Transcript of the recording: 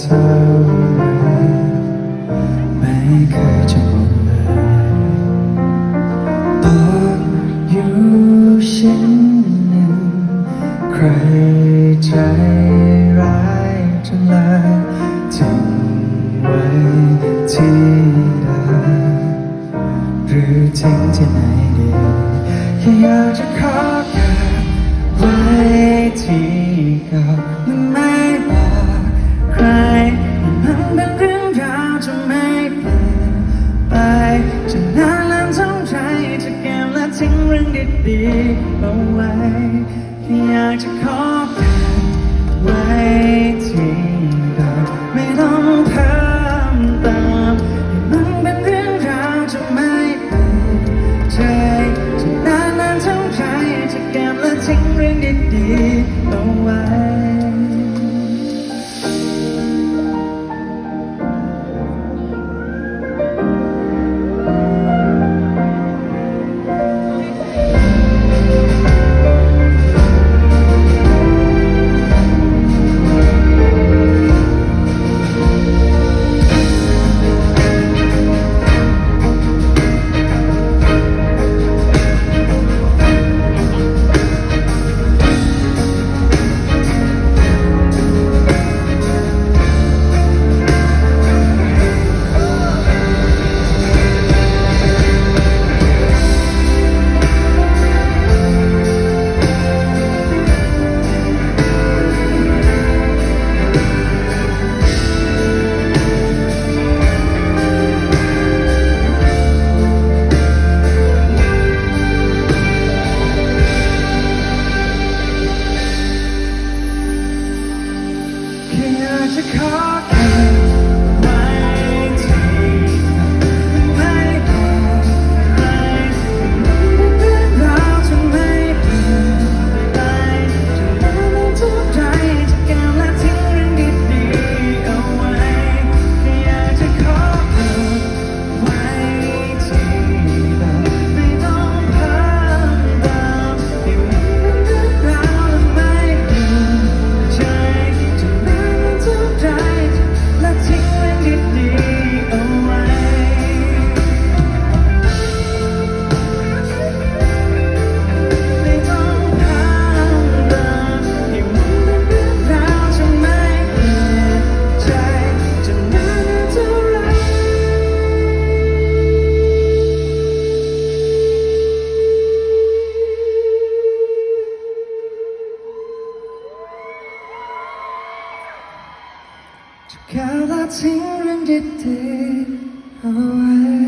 เท่าไรไม่เคยจะหมดเลยตอนอยู่ชิ้นนึ่ใครใจร้ายจนลาทิ้งไว้ที่ใดหรือทิ้งที่ไหนดีแค่อยากจะขอแค่ไว้ที ฉันน่แลืเทั้งใจจะเก็บและทิ้งเรื่องดีๆเอาไว้ อยากจะขอแผ่นไว้ come. ทุกคราวละทิ้งเรื่องดีๆเอาไว้